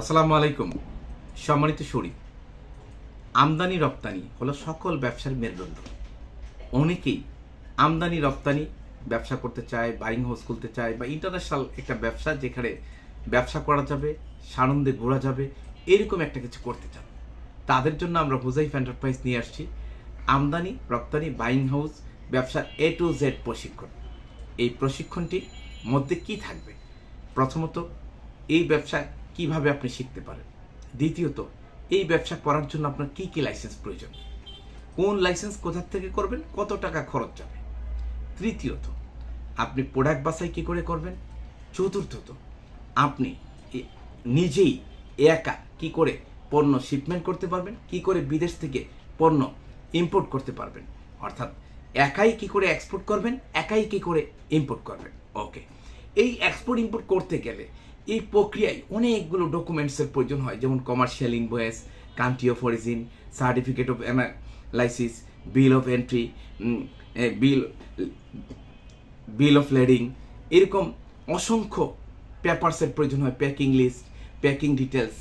আসসালামু আলাইকুম। সম্মানিত শরীর আমদানি রপ্তানি হলো সকল ব্যবসার মেরুদণ্ড। অনেকেই আমদানি রপ্তানি ব্যবসা করতে চায় বাইং হাউস খুলতে চায় বা ইন্টারন্যাশনাল একটা ব্যবসা যেখানে ব্যবসা করা যাবে, সানন্দে ঘোরা যাবে, এরকম একটা কিছু করতে চান। তাদের জন্য আমরা হুজাইফ এন্টারপ্রাইজ নিয়ে আসছি। আমদানি রপ্তানি বাইং হাউস ব্যবসার এ টু জেড প্রশিক্ষণ। এই প্রশিক্ষণটি মধ্যে কি থাকবে? প্রথমত, এই ব্যবসা কীভাবে আপনি শিখতে পারেন? দ্বিতীয়ত, এই ব্যবসা করার জন্য আপনার কি কি লাইসেন্স প্রয়োজন? কোন লাইসেন্স কোথা থেকে করবেন? কত টাকা খরচ যাবে? তৃতীয়ত, আপনি প্রোডাক্ট বাছাই কি করে করবেন? চতুর্থত, আপনি নিজেই একা কি করে পণ্য শিপমেন্ট করতে পারবেন? কি করে বিদেশ থেকে পণ্য ইম্পোর্ট করতে পারবেন? অর্থাৎ, একাই কি করে এক্সপোর্ট করবেন? একাই কি করে ইম্পোর্ট করবেন? ওকে এই এক্সপোর্ট ইম্পোর্ট করতে গেলে এই প্রক্রিয়ায় অনেকগুলো ডকুমেন্টসের প্রয়োজন হয়, যেমন commercial invoice country of origin certificate of analysis bill of entry bill bill of lading এরকম অসংখ্য পেপারসের প্রয়োজন হয় প্যাকিং লিস্ট প্যাকিং ডিটেলস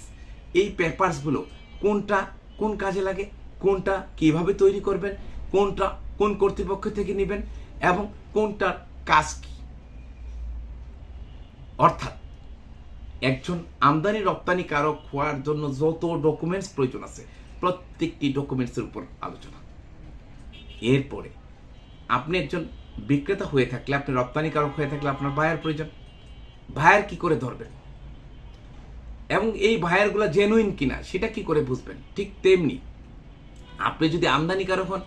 এই পেপারসগুলো কোনটা কোন কাজে লাগে, কোনটা কীভাবে তৈরি করবেন, কোনটা কোন কর্তৃপক্ষ থেকে নেবেন, এবং কোনটার কাজ কি? অর্থাৎ একজন আমদানি রপ্তানি কারক হওয়ার জন্য যত ডকুমেন্টস প্রয়োজন আছে, প্রত্যেকটি ডকুমেন্টসের উপর আলোচনা। এরপরে, আপনি একজন বিক্রেতা হয়ে থাকলে, আপনি রপ্তানি কারক হয়ে থাকলে আপনার বায়ার প্রয়োজন। ভায়ার কি করে ধরবেন? এবং এই ভায়ারগুলো জেনুইন কিনা, সেটা কি করে বুঝবেন? ঠিক তেমনি, আপনি যদি আমদানিকারক হন,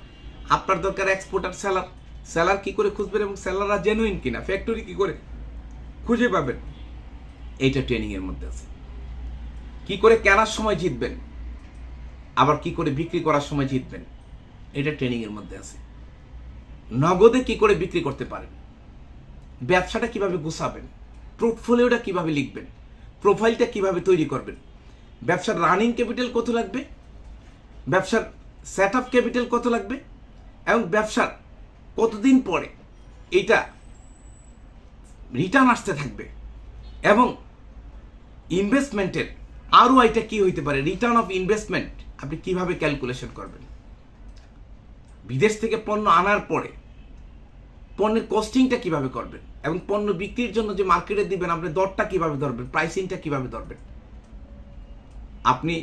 আপনার দরকার এক্সপোর্টার সেলার সেলার কি করে খুঁজবেন এবং সেলাররা জেনুইন কিনা? ফ্যাক্টরি কি করে খুঁজে পাবেন? এইটা ট্রেনিং এর মধ্যে আছে। কি করে কেনার সময় জিতবেন, আবার কি করে বিক্রি করার সময় জিতবেন, এটা ট্রেনিং এর মধ্যে আছে। নগদে কি করে বিক্রি করতে পারেন, ব্যবসাটা কীভাবে গুছাবেন পোর্টফোলিওটা কীভাবে লিখবেন প্রোফাইলটা কীভাবে তৈরি করবেন, ব্যবসার রানিং ক্যাপিটাল কত লাগবে, ব্যবসার সেট আপ ক্যাপিটাল কত লাগবে, এবং ব্যবসার কতদিন পরে এটা রিটার্ন আসতে থাকবে, এবং ইনভেস্টমেন্টের আরও এটা কি হইতে পারে? রিটার্ন অফ ইনভেস্টমেন্ট আপনি কীভাবে ক্যালকুলেশন করবেন? বিদেশ থেকে পণ্য আনার পরে পণ্যের কস্টিংটা কীভাবে করবেন? এবং পণ্য বিক্রির জন্য যে মার্কেটে দিবেন, আপনি দরটা কীভাবে ধরবেন? প্রাইসিংটা কীভাবে ধরবেন? আপনি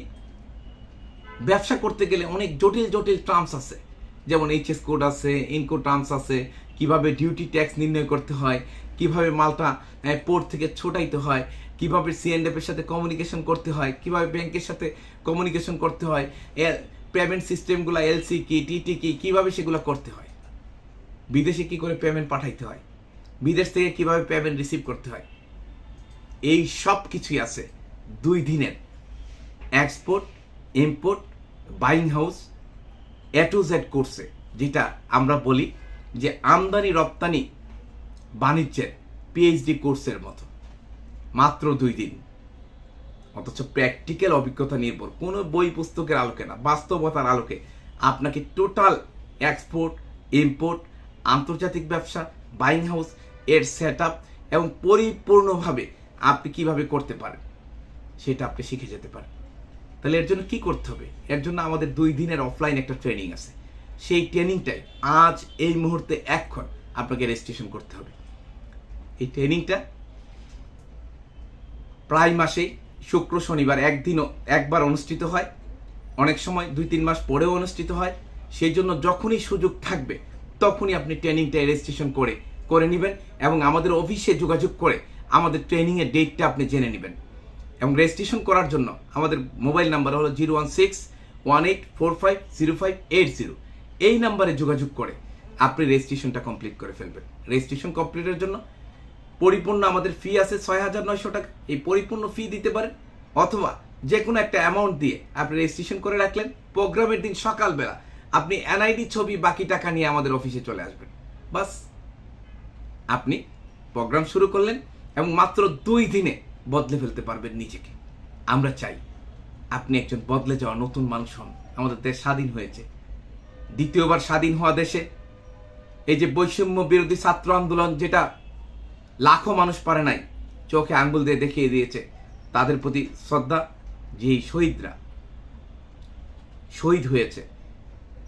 ব্যবসা করতে গেলে অনেক জটিল জটিল টার্মস আছে। যেমন এইচএস কোড আছে ইনকো টার্মস আছে, কীভাবে ডিউটি ট্যাক্স নির্ণয় করতে হয় কীভাবে মালটা পোর্ট থেকে ছোটাইতে হয়, কীভাবে সিএনএফ এর সাথে কমিউনিকেশন করতে হয়, কীভাবে ব্যাংকের সাথে কমিউনিকেশন করতে হয় পেমেন্ট সিস্টেমগুলো এলসি কি টিটি কি কীভাবে সেগুলো করতে হয়, বিদেশে কি করে পেমেন্ট পাঠাইতে হয়, বিদেশ থেকে কীভাবে পেমেন্ট রিসিভ করতে হয়, এই সব কিছুই আছে দুই দিনের export import buying house A to Z কোর্সে যেটা আমরা বলি যে আমদানি রপ্তানি বাণিজ্যের পিএইচডি কোর্সের মতো। মাত্র দুই দিন। অথচ প্র্যাকটিক্যাল অভিজ্ঞতা নির্ভর। কোনো বই পুস্তকের আলোকে না, বাস্তবতার আলোকে। আপনাকে টোটাল এক্সপোর্ট ইম্পোর্ট আন্তর্জাতিক ব্যবসা বাইং হাউস এর সেট এবং পরিপূর্ণভাবে আপনি কীভাবে করতে পারেন, সেটা আপনি শিখে যেতে পারেন। তাহলে এর জন্য কি করতে হবে? এর জন্য আমাদের দুই দিনের অফলাইন একটা ট্রেনিং আছে। সেই ট্রেনিংটাই আজ এই মুহূর্তে এখন আপনাকে রেজিস্ট্রেশন করতে হবে। এই ট্রেনিংটা প্রায় মাসে শুক্র, শনিবার একদিনও একবার অনুষ্ঠিত হয়। অনেক সময় দুই, তিন মাস পরেও অনুষ্ঠিত হয়। সেই জন্য যখনই সুযোগ থাকবে, তখনই আপনি ট্রেনিংটা রেজিস্ট্রেশন করে করে নেবেন এবং আমাদের অফিসে যোগাযোগ করে আমাদের ট্রেনিংয়ের ডেটটা আপনি জেনে নেবেন। এবং রেজিস্ট্রেশন করার জন্য আমাদের মোবাইল নাম্বার হলো zero one six one eight four five zero five eight zero এই নাম্বারে যোগাযোগ করে আপনি রেজিস্ট্রেশনটা কমপ্লিট করে ফেলবেন। রেজিস্ট্রেশন কমপ্লিটের জন্য পরিপূর্ণ আমাদের ফি আছে ছয় হাজার নয়শো টাকা। এই পরিপূর্ণ ফি দিতে পারেন অথবা যে কোনো একটা অ্যামাউন্ট দিয়ে আপনি রেজিস্ট্রেশন করে রাখলেন। প্রোগ্রামের দিন সকালবেলা আপনি এনআইডি ছবি, বাকি টাকা নিয়ে আমাদের অফিসে চলে আসবেন। বাস, আপনি প্রোগ্রাম শুরু করলেন এবং মাত্র দুই দিনে বদলে ফেলতে পারবেন নিজেকে। আমরা চাই আপনি একজন বদলে যাওয়া নতুন মানুষ হন। আমাদের দেশ স্বাধীন হয়েছে। দ্বিতীয়বার স্বাধীন হওয়া দেশে এই যে বৈষম্য বিরোধী ছাত্র আন্দোলন যেটা লাখো মানুষ পারে নাই, চোখে আঙ্গুল দিয়ে দেখিয়ে দিয়েছে তাদের প্রতি শ্রদ্ধা যেই শহীদরা শহীদ হয়েছে,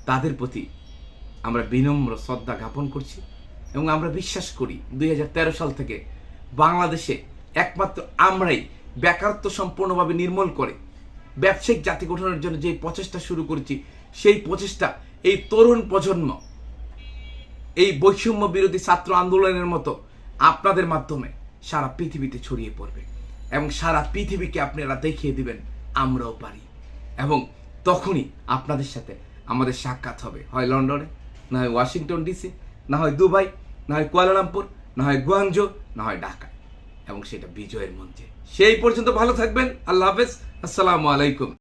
তাদের প্রতি আমরা বিনম্র শ্রদ্ধা জ্ঞাপন করছি এবং আমরা বিশ্বাস করি দুই হাজার তেরো সাল থেকে বাংলাদেশে একমাত্র আমরাই বেকারত্ব সম্পূর্ণভাবে নির্মূল করে, ব্যবসায়িক জাতি গঠনের জন্য যে প্রচেষ্টা শুরু করেছি, সেই প্রচেষ্টা, এই তরুণ প্রজন্ম, এই বৈষম্য বিরোধী ছাত্র আন্দোলনের মতো আপনাদের মাধ্যমে সারা পৃথিবীতে ছড়িয়ে পড়বে এবং সারা পৃথিবীকে আপনারা দেখিয়ে দিবেন, আমরাও পারি। এবং তখনই আপনাদের সাথে আমাদের সাক্ষাৎ হবে। হয় লন্ডনে, না হয় ওয়াশিংটন ডিসি, না হয় দুবাই, না হয় কুয়ালালামপুর, না হয় গুয়াংজো না হয় ঢাকা। এবং সেটা বিজয়ের মঞ্চে। সেই পর্যন্ত ভালো থাকবেন। আল্লাহ হাফেজ। আসসালামু আলাইকুম।